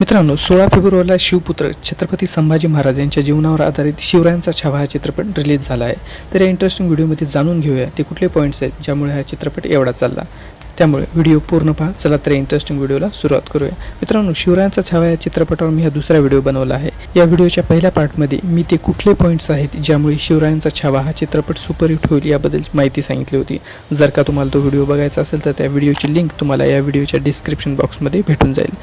मित्रांनो सोळा फेब्रुवारीला शिवपुत्र छत्रपती संभाजी महाराज यांच्या जीवनावर आधारित शिवरायांचा छावा हा चित्रपट रिलीज झाला आहे. तर या इंटरेस्टिंग व्हिडिओमध्ये जाणून घेऊया ते कुठले पॉईंट्स आहेत ज्यामुळे हा चित्रपट एवढा चालला. त्यामुळे व्हिडिओ पूर्ण पहा चला तर इंटरेस्टिंग व्हिडिओला सुरुवात करूया. मित्रांनो शिवरायांचा छावा या चित्रपटावर मी हा दुसरा व्हिडिओ बनवला आहे. या व्हिडिओच्या पहिल्या पार्टमध्ये मी ते कुठले पॉईंट्स आहेत ज्यामुळे शिवरायांचा छावा हा चित्रपट सुपरहिट होईल याबद्दल माहिती सांगितली होती. जर का तुम्हाला तो व्हिडिओ बघायचा असेल तर त्या व्हिडिओची लिंक तुम्हाला या व्हिडिओच्या डिस्क्रिप्शन बॉक्समध्ये भेटून जाईल.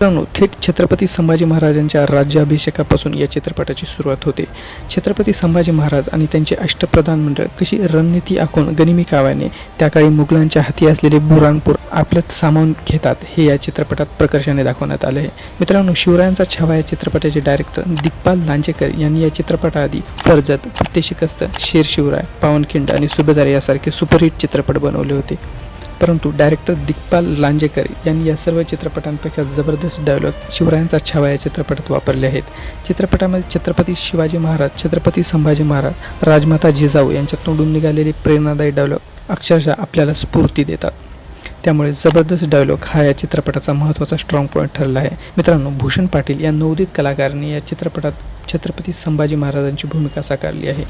मित्रांनो थेट छत्रपती संभाजी महाराजांच्या राज्याभिषेकापासून या चित्रपटाची सुरुवात होते. छत्रपती संभाजी महाराज आणि त्यांचे अष्टप्रधान मंडळ कशी रणनीती आखून गनिमी काव्याने त्या काळी मुघलांच्या हाती असलेले बुराणपूर आपल्यात सामावून घेतात हे या चित्रपटात प्रकर्षाने दाखवण्यात आले आहे. मित्रांनो शिवरायांचा छावा या चित्रपटाचे डायरेक्टर दिग्पाल लांजेकर यांनी या चित्रपटाआधी फर्जत फत्ते शिकस्त शेर शिवराय पावनखिंड आणि सुभेदार यासारखे सुपरहिट चित्रपट बनवले होते. परंतु डायरेक्टर दिग्पाल लांजेकर यांनी या सर्व चित्रपटांपेक्षा जबरदस्त डायलॉग शिवरायांचा छावा या चित्रपटात वापरले आहेत. चित्रपटामध्ये छत्रपती शिवाजी महाराज छत्रपती संभाजी महाराज राजमाता जिजाऊ यांच्या तोंडून निघालेले प्रेरणादायी डायलॉग अक्षरशः आपल्याला स्फूर्ती देतात. त्यामुळे जबरदस्त डायलॉग हा या चित्रपटाचा महत्त्वाचा स्ट्रॉंग पॉईंट ठरला आहे. मित्रांनो भूषण पाटील या नवोदित कलाकारांनी या चित्रपटात छत्रपती संभाजी महाराजांची भूमिका साकारली आहे.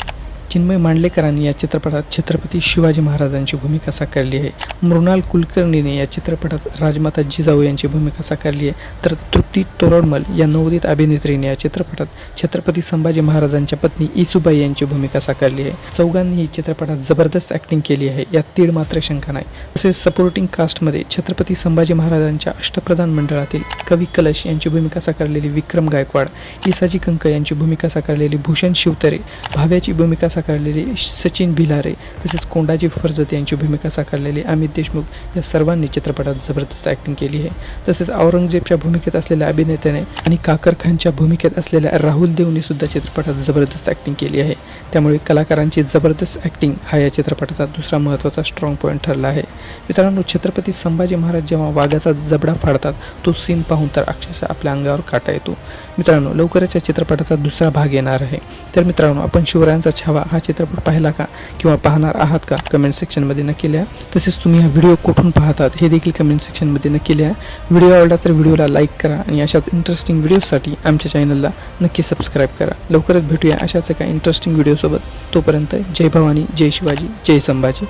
चिन्मय मांडलेकरांनी या चित्रपटात छत्रपती शिवाजी महाराजांची भूमिका साकारली आहे. मृणाल कुलकर्णीने या चित्रपटात राजमाता जिजाऊ यांची भूमिका साकारली आहे. तर तृप्ती तोरडमल या नवोदित अभिनेत्रीने या चित्रपटात छत्रपती संभाजी महाराजांच्या पत्नी इसुबाई यांची भूमिका साकारली आहे. चौघांनी ही चित्रपटात जबरदस्त ॲक्टिंग केली आहे. यात तीळ मात्र शंका नाही. तसेच सपोर्टिंग कास्टमध्ये छत्रपती संभाजी महाराजांच्या अष्टप्रधान मंडळातील कवी कलश यांची भूमिका साकारलेली विक्रम गायकवाड इसाजी कंक यांची भूमिका साकारलेली भूषण शिवतरे भाव्याची भूमिका साकारलेली सचिन भिलारे तसेच कोंडाजी फरजत यांची भूमिका साकारलेली अमित देशमुख या सर्वांनी चित्रपटात जबरदस्त ॲक्टिंग केली आहे. तसेच औरंगजेबच्या भूमिकेत असलेल्या अभिनेत्याने आणि काकर खानच्या भूमिकेत असलेल्या राहुल देवने सुद्धा चित्रपटात जबरदस्त ॲक्टिंग केली आहे. त्यामुळे कलाकारांची जबरदस्त ॲक्टिंग हा या चित्रपटाचा दुसरा महत्त्वाचा स्ट्रॉंग पॉईंट ठरला आहे. मित्रांनो छत्रपती संभाजी महाराज जेव्हा वाघाचा जबडा फाडतात तो सीन पाहून तर अक्षरशः आपल्या अंगावर काटा येतो. मित्रांनो लवकरच या चित्रपटाचा दुसरा भाग येणार आहे. तर मित्रांनो आपण शिवरायांचा छावा हा चित्रपट पाहिला का किंवा पाहणार आहात का कमेंट सेक्शनमध्ये नक्की लिहा. तसेच तुम्ही हा व्हिडिओ कुठून पाहतात हे देखील कमेंट सेक्शनमध्ये नक्की लिहा. व्हिडिओ आवडला तर व्हिडिओला लाईक करा आणि अशाच इंटरेस्टिंग व्हिडिओसाठी आमच्या चॅनलला नक्की सबस्क्राईब करा. लवकरच भेटूया अशाच एका इंटरेस्टिंग व्हिडिओसोबत तोपर्यंत जय भवानी जय शिवाजी जय संभाजी.